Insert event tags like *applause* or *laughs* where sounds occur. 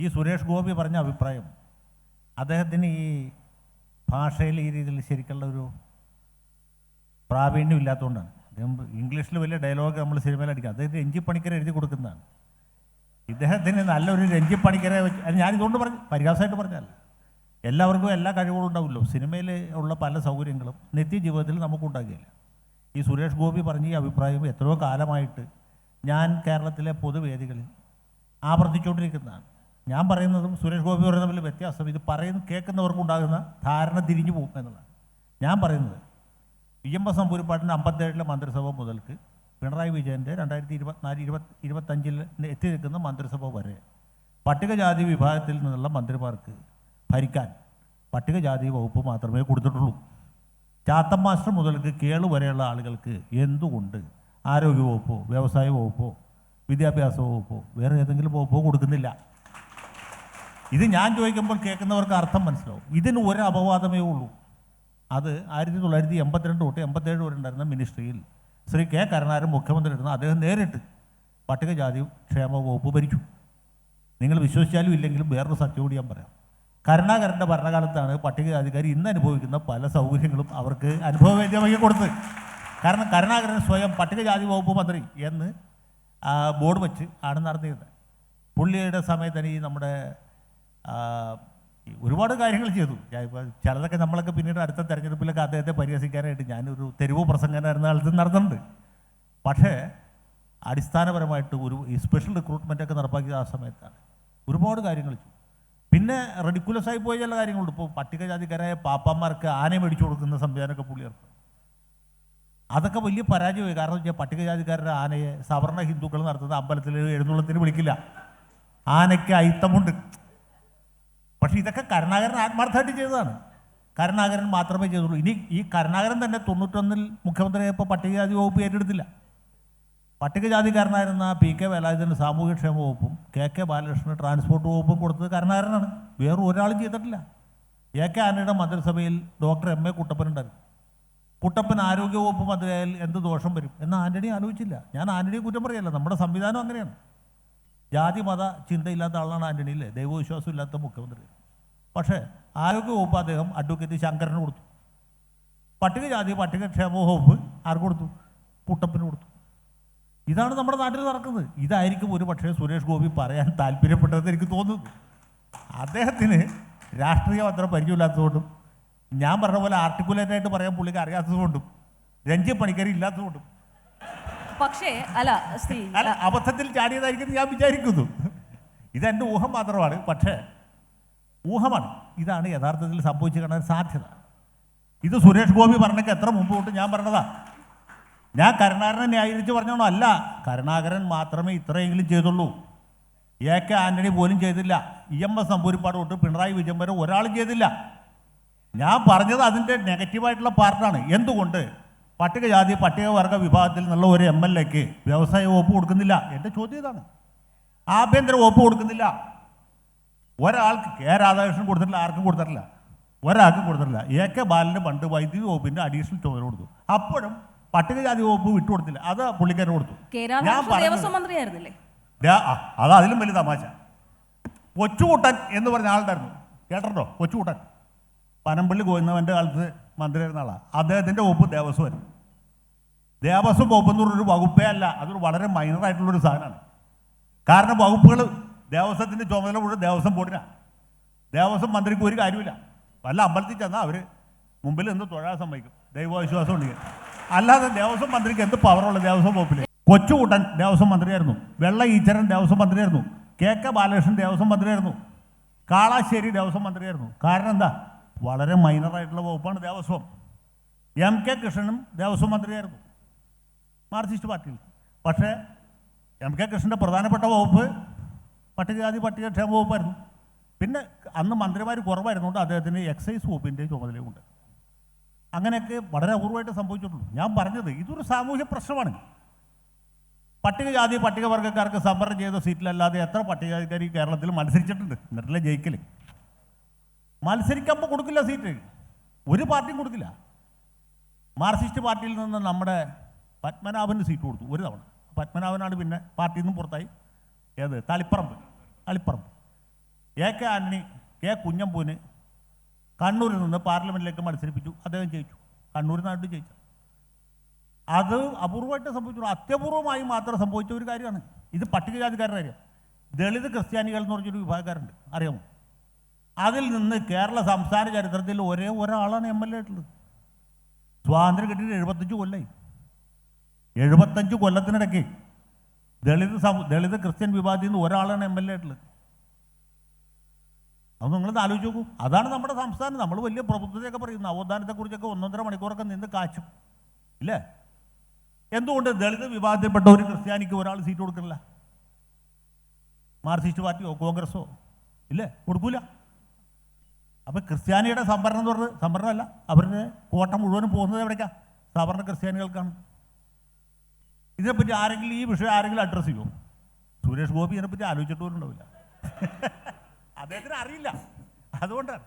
ഈ സുരേഷ് ഗോപി പറഞ്ഞ അഭിപ്രായം അദ്ദേഹത്തിന് ഈ ഭാഷയിൽ ഈ രീതിയിൽ ശരിക്കുള്ള ഒരു പ്രാവീണ്യം ഇല്ലാത്തതുകൊണ്ടാണ്. അദ്ദേഹം ഇംഗ്ലീഷിൽ വലിയ ഡയലോഗ് നമ്മൾ സിനിമയിൽ അടിക്കുക അദ്ദേഹത്തിന് രഞ്ജി പണിക്കർ എഴുതി കൊടുക്കുന്നതാണ്. ഇദ്ദേഹത്തിന് നല്ലൊരു രഞ്ജി പണിക്കരെ വെച്ച് അത് ഞാനിതുകൊണ്ട് പറഞ്ഞു പരിഹാസമായിട്ട് പറഞ്ഞല്ല എല്ലാവർക്കും എല്ലാ കഴിവുകളും ഉണ്ടാവുമല്ലോ. സിനിമയിൽ ഉള്ള പല സൗകര്യങ്ങളും നിത്യജീവിതത്തിൽ നമുക്കുണ്ടാകുകയില്ല ഈ സുരേഷ് ഗോപി പറഞ്ഞ ഈ അഭിപ്രായം എത്രയോ കാലമായിട്ട് ഞാൻ കേരളത്തിലെ പൊതുവേദികളിൽ ആവർത്തിച്ചുകൊണ്ടിരിക്കുന്നതാണ്. ഞാൻ പറയുന്നതും സുരേഷ് ഗോപി പറയുന്ന തമ്മിൽ വ്യത്യാസം. ഇത് പറയുന്ന കേൾക്കുന്നവർക്കുണ്ടാകുന്ന ധാരണ തിരിഞ്ഞു പോകും എന്നുള്ളതാണ്. ഞാൻ പറയുന്നത് വി എം എസ് നമ്പൂരിപ്പാട്ടിന്റെ അമ്പത്തേഴിലെ മന്ത്രിസഭ മുതൽക്ക് പിണറായി വിജയന്റെ രണ്ടായിരത്തി ഇരുപത്തിനാല് ഇരുപത്തി ഇരുപത്തഞ്ചിൽ എത്തി നിൽക്കുന്ന മന്ത്രിസഭ വരെ പട്ടികജാതി വിഭാഗത്തിൽ നിന്നുള്ള മന്ത്രിമാർക്ക് ഭരിക്കാൻ പട്ടികജാതി വകുപ്പ് മാത്രമേ കൊടുത്തിട്ടുള്ളൂ. ചാത്തം മാസ്റ്റർ മുതൽക്ക് കേളു വരെയുള്ള ആളുകൾക്ക് എന്തുകൊണ്ട് ആരോഗ്യ വകുപ്പോ വ്യവസായ വകുപ്പോ വിദ്യാഭ്യാസ വകുപ്പോ വേറെ ഏതെങ്കിലും വകുപ്പോ കൊടുക്കുന്നില്ല? ഇത് ഞാൻ ചോദിക്കുമ്പോൾ കേൾക്കുന്നവർക്ക് അർത്ഥം മനസ്സിലാവും. ഇതിന് ഒരു അപവാദമേ ഉള്ളൂ. അത് ആയിരത്തി തൊള്ളായിരത്തി എൺപത്തിരണ്ട് തൊട്ട് എൺപത്തേഴ് വരെ ഉണ്ടായിരുന്ന മിനിസ്ട്രിയിൽ ശ്രീ കെ കരുണാകരൻ മുഖ്യമന്ത്രി ഇരുന്ന. അദ്ദേഹം നേരിട്ട് പട്ടികജാതി ക്ഷേമ വകുപ്പ് ഭരിച്ചു. നിങ്ങൾ വിശ്വസിച്ചാലും ഇല്ലെങ്കിലും വേറൊരു സത്യം കൂടി ഞാൻ പറയാം. കരുണാകരന്റെ ഭരണകാലത്താണ് പട്ടികജാതിക്കാർ ഇന്ന് അനുഭവിക്കുന്ന പല സൗകര്യങ്ങളും അവർക്ക് അനുഭവവേദ്യമായി കൊടുത്തത് കാരണം കരുണാകരൻ സ്വയം പട്ടികജാതി വകുപ്പ് മന്ത്രി എന്ന് ബോർഡ് വെച്ച് ആണ് നടത്തിയത്. പുള്ളിയുടെ സമയത്തിന് ഈ നമ്മുടെ ഒരുപാട് കാര്യങ്ങൾ ചെയ്തു. ചിലതൊക്കെ നമ്മളൊക്കെ പിന്നീട് അടുത്ത തെരഞ്ഞെടുപ്പിലൊക്കെ അദ്ദേഹത്തെ പരിഹസിക്കാനായിട്ട് ഞാനൊരു തെരുവ് പ്രസംഗനായിരുന്ന കാലത്ത് നടന്നിട്ടുണ്ട്. പക്ഷേ അടിസ്ഥാനപരമായിട്ട് ഒരു ഈ സ്പെഷ്യൽ റിക്രൂട്ട്മെന്റ് ഒക്കെ നടപ്പാക്കിയത് ആ സമയത്താണ്. ഒരുപാട് കാര്യങ്ങൾ ചെയ്തു. പിന്നെ റെഡിക്കുലസ് ആയി പോയ ചില കാര്യങ്ങളുണ്ട്. ഇപ്പോൾ പട്ടികജാതിക്കാരായ പാപ്പാന്മാർക്ക് ആന മേടിച്ചു കൊടുക്കുന്ന സംവിധാനമൊക്കെ പുള്ളിയർക്ക് അതൊക്കെ വലിയ പരാജയമായി. കാരണം വെച്ചാൽ പട്ടികജാതിക്കാരുടെ ആനയെ സവർണ ഹിന്ദുക്കൾ നടത്തുന്ന അമ്പലത്തിൽ എഴുന്നള്ളത്തിന് വിളിക്കില്ല. ആനയ്ക്ക് അയിത്തമുണ്ട്. പക്ഷെ ഇതൊക്കെ കരുണാകരൻ ആത്മാർത്ഥമായിട്ട് ചെയ്തതാണ്. കരുണാകരൻ മാത്രമേ ചെയ്തുള്ളൂ. ഇനി ഈ കരുണാകരൻ തന്നെ തൊണ്ണൂറ്റൊന്നിൽ മുഖ്യമന്ത്രിയായപ്പോൾ പട്ടികജാതി വകുപ്പ് ഏറ്റെടുത്തില്ല. പട്ടികജാതിക്കാരനായിരുന്ന പി കെ വേലായുധന് സാമൂഹ്യക്ഷേമ വകുപ്പും കെ കെ ബാലകൃഷ്ണന് ട്രാൻസ്പോർട്ട് വകുപ്പും കൊടുത്തത് കരുണാകരനാണ്. വേറെ ഒരാളും ചെയ്തിട്ടില്ല. എ കെ ആന്റണിയുടെ മന്ത്രിസഭയിൽ ഡോക്ടർ എം എ കുട്ടപ്പനുണ്ടായിരുന്നു കുട്ടപ്പൻ ആരോഗ്യ വകുപ്പ് മന്ത്രിയായാൽ എന്ത് ദോഷം വരും? എന്ന് ആന്റണി ആലോചിച്ചില്ല. ഞാൻ ആന്റണിയെ കുറ്റം പറയല്ല. നമ്മുടെ സംവിധാനം അങ്ങനെയാണ്. ജാതി മത ചിന്തയില്ലാത്ത ആളാണ് ആന്റണി അല്ലേ ദൈവവിശ്വാസം ഇല്ലാത്ത മുഖ്യമന്ത്രി. പക്ഷേ ആരോഗ്യ വകുപ്പ് അദ്ദേഹം അഡ്വക്കേറ്റ് ശങ്കരന് കൊടുത്തു. പട്ടികജാതി പട്ടികക്ഷേമ വകുപ്പ് ആർക്ക് കൊടുത്തു? പുട്ടപ്പിന് കൊടുത്തു. ഇതാണ് നമ്മുടെ നാട്ടിൽ നടക്കുന്നത്. ഇതായിരിക്കും ഒരു പക്ഷേ സുരേഷ് ഗോപി പറയാൻ താല്പര്യപ്പെട്ടതെന്ന് എനിക്ക് തോന്നുന്നു. അദ്ദേഹത്തിന് രാഷ്ട്രീയം അത്ര പരിചയമില്ലാത്തതുകൊണ്ടും ഞാൻ പറഞ്ഞ പോലെ ആർട്ടിക്കുലേറ്റായിട്ട് പറയാൻ പുള്ളിക്ക് അറിയാത്തതുകൊണ്ടും രഞ്ജി പണിക്കരി ഇല്ലാത്തതുകൊണ്ടും പക്ഷേ അല്ല സ്ത്രീ അല്ല അബദ്ധത്തിൽ ചാടിയതായിരിക്കും ഞാൻ വിചാരിക്കുന്നു. ഇതെന്റെ ഊഹം മാത്രമാണ് പക്ഷേ ഊഹമാണ്. ഇതാണ് യഥാർത്ഥത്തിൽ സംഭവിച്ചു കാണാൻ സാധ്യത. ഇത് സുരേഷ് ഗോപി പറഞ്ഞൊക്കെ എത്ര മുമ്പ് കൊണ്ട് ഞാൻ പറഞ്ഞതാ. ഞാൻ കരുണാകരനെ ന്യായീകരിച്ച് പറഞ്ഞോണോ? അല്ല. കരുണാകരൻ മാത്രമേ ഇത്രയെങ്കിലും ചെയ്തുള്ളൂ. എ കെ ആന്റണി പോലും ചെയ്തില്ല. ഇ എം എസ് നമ്പൂരിപ്പാട് തൊട്ട് പിണറായി വിജയൻ വരെ ഒരാളും ചെയ്തില്ല. ഞാൻ പറഞ്ഞത് അതിന്റെ നെഗറ്റീവായിട്ടുള്ള പാർട്ടാണ്. എന്തുകൊണ്ട്? പട്ടികജാതി പട്ടികവർഗ വിഭാഗത്തിൽ നിന്നുള്ള ഒരു എം എൽ എക്ക് വ്യവസായ വകുപ്പ് കൊടുക്കുന്നില്ല. എന്റെ ചോദ്യം ഇതാണ്. ആഭ്യന്തര വകുപ്പ് കൊടുക്കുന്നില്ല. ഒരാൾക്ക് കെ രാധാകൃഷ്ണൻ കൊടുത്തിട്ടില്ല ആർക്കും കൊടുത്തിട്ടില്ല. ഒരാൾക്കും കൊടുത്തിട്ടില്ല. എ കെ ബാലന് പണ്ട് വൈദ്യുതി വകുപ്പിന്റെ അഡീഷണൽ ചുമതല കൊടുത്തു. അപ്പോഴും പട്ടികജാതി വകുപ്പ് വിട്ടുകൊടുത്തില്ല അത് പുള്ളിക്കാരൻ കൊടുത്തു. അതാ ഞാൻ അത് അതിലും വലിയ തമാശ. കൊച്ചുകൂട്ടൻ എന്ന് പറഞ്ഞ ആളുണ്ടായിരുന്നു. കേട്ടോ കൊച്ചുകൂട്ടൻ. പനമ്പള്ളി ഗോവിന്ദവന്റെ കാലത്ത് മന്ത്രിയായിരുന്ന ആളാണ് അദ്ദേഹത്തിന്റെ ഒപ്പ് ദേവസ്വം. ദേവസ്വം വകുപ്പ് എന്ന് പറഞ്ഞൊരു വകുപ്പേ അല്ല അതൊരു വളരെ മൈനറായിട്ടുള്ളൊരു സാധനമാണ്. കാരണം വകുപ്പുകൾ ദേവസ്വത്തിന്റെ ചുമതല മുഴുവൻ ദേവസ്വം ബോർഡിനാണ് ദേവസ്വം മന്ത്രിക്ക് ഒരു കാര്യമില്ല വല്ല അമ്പലത്തിൽ ചെന്നാൽ അവർ മുമ്പിൽ നിന്ന് തൊഴാൻ സമ്മതിക്കും. ദൈവവിശ്വാസം ഉണ്ടെങ്കിൽ അല്ലാതെ ദേവസ്വം മന്ത്രിക്ക് എന്ത് പവറുള്ള ദേവസ്വം വകുപ്പിൽ കൊച്ചുകൂട്ടൻ ദേവസ്വം മന്ത്രിയായിരുന്നു. വെള്ള ഈച്ചരൻ ദേവസ്വം മന്ത്രിയായിരുന്നു. കെ കെ ബാലകൃഷ്ണൻ ദേവസ്വം മന്ത്രിയായിരുന്നു. കാളാശ്ശേരി ദേവസ്വം മന്ത്രിയായിരുന്നു. കാരണം എന്താ? വളരെ മൈനറായിട്ടുള്ള വകുപ്പാണ് ദേവസ്വം. എം കെ കൃഷ്ണനും ദേവസ്വം മന്ത്രിയായിരുന്നു. മാർക്സിസ്റ്റ് പാർട്ടിയിൽ. പക്ഷേ എം കെ കൃഷ്ണന്റെ പ്രധാനപ്പെട്ട വകുപ്പ് പട്ടികജാതി പട്ടികക്ഷേമ വകുപ്പായിരുന്നു. പിന്നെ അന്ന് മന്ത്രിമാർ കുറവായിരുന്നുകൊണ്ട് അദ്ദേഹത്തിന് എക്സൈസ് വകുപ്പിന്റെ ചുമതലയുണ്ട് അങ്ങനെയൊക്കെ വളരെ അപൂർവമായിട്ട് സംഭവിച്ചിട്ടുള്ളൂ ഞാൻ പറഞ്ഞത് ഇതൊരു സാമൂഹ്യ പ്രശ്നമാണ്. പട്ടികജാതി പട്ടികവർഗക്കാർക്ക് സംവരണം ചെയ്ത സീറ്റിലല്ലാതെ എത്ര പട്ടികജാതിക്കാർ കേരളത്തിൽ മത്സരിച്ചിട്ടുണ്ട്? എന്നിട്ടല്ലേ ജയിക്കൽ മത്സരിക്കുമ്പോൾ കൊടുക്കില്ല സീറ്റ് ഒരു പാർട്ടിയും കൊടുക്കില്ല. മാർക്സിസ്റ്റ് പാർട്ടിയിൽ നിന്ന് നമ്മുടെ പത്മനാഭന് സീറ്റ് കൊടുത്തു ഒരു തവണ. പത്മനാഭനാണ് പിന്നെ പാർട്ടിയിൽ നിന്നും പുറത്തായി. ഏത്? Taliparamba. Taliparamba. A K Antony K കുഞ്ഞമ്പൂന് കണ്ണൂരിൽ നിന്ന് പാർലമെന്റിലേക്ക് മത്സരിപ്പിച്ചു. അദ്ദേഹം ജയിച്ചു. കണ്ണൂരിൽ നിന്നായിട്ട് ജയിച്ചു. അത് അപൂർവമായിട്ട് സംഭവിച്ചു. അത്യപൂർവമായി മാത്രം സംഭവിച്ച ഒരു കാര്യമാണ്. ഇത് പട്ടികജാതിക്കാരുടെ കാര്യം. ദളിത് ക്രിസ്ത്യാനികൾ എന്ന് പറഞ്ഞൊരു വിഭാഗക്കാരുണ്ട്. അറിയാമോ? അതിൽ നിന്ന് കേരള സംസ്ഥാന ചരിത്രത്തിൽ ഒരേ ഒരാളാണ് എം എൽ എ ആയിട്ടുള്ളത്. സ്വാതന്ത്ര്യം കിട്ടിയിട്ട് എഴുപത്തഞ്ച് കൊല്ലായി. എഴുപത്തഞ്ച് കൊല്ലത്തിനിടയ്ക്ക് ദളിത് ദളിത് ക്രിസ്ത്യൻ വിഭാഗത്തിൽ നിന്ന് ഒരാളാണ് എം എൽ എ ആയിട്ടുള്ളത്. അത് നിങ്ങളത് ആലോചിച്ച് നോക്കൂ. അതാണ് നമ്മുടെ സംസ്ഥാനം. നമ്മൾ വലിയ പ്രബുദ്ധതയൊക്കെ പറയും നവോത്ഥാനത്തെക്കുറിച്ചൊക്കെ ഒന്നൊന്നര മണിക്കൂറൊക്കെ നിന്ന് കാച്ചും. ഇല്ലേ? എന്തുകൊണ്ട് ദളിത് വിഭാഗത്തിൽപ്പെട്ട ഒരു ക്രിസ്ത്യാനിക്ക് ഒരാൾ സീറ്റ് കൊടുക്കണില്ല? മാർക്സിസ്റ്റ് പാർട്ടിയോ കോൺഗ്രസോ ഇല്ലേ? കൊടുക്കൂല. അപ്പം ക്രിസ്ത്യാനിയുടെ സംവരണം എന്ന് പറഞ്ഞത് സംവരണമല്ല. അവരുടെ കോട്ട മുഴുവനും പോകുന്നത് എവിടേക്കാ? സവർണ ക്രിസ്ത്യാനികൾക്കാണ്. ഇതിനെപ്പറ്റി ആരെങ്കിലും ഈ വിഷയം ആരെങ്കിലും അഡ്രസ്സ് ചെയ്യുമോ സുരേഷ് ഗോപി ഇതിനെപ്പറ്റി ആലോചിച്ചിട്ട് പോലും ഉണ്ടാവില്ല. *laughs* അദ്ദേഹത്തിന് അറിയില്ല. അതുകൊണ്ടാണ്.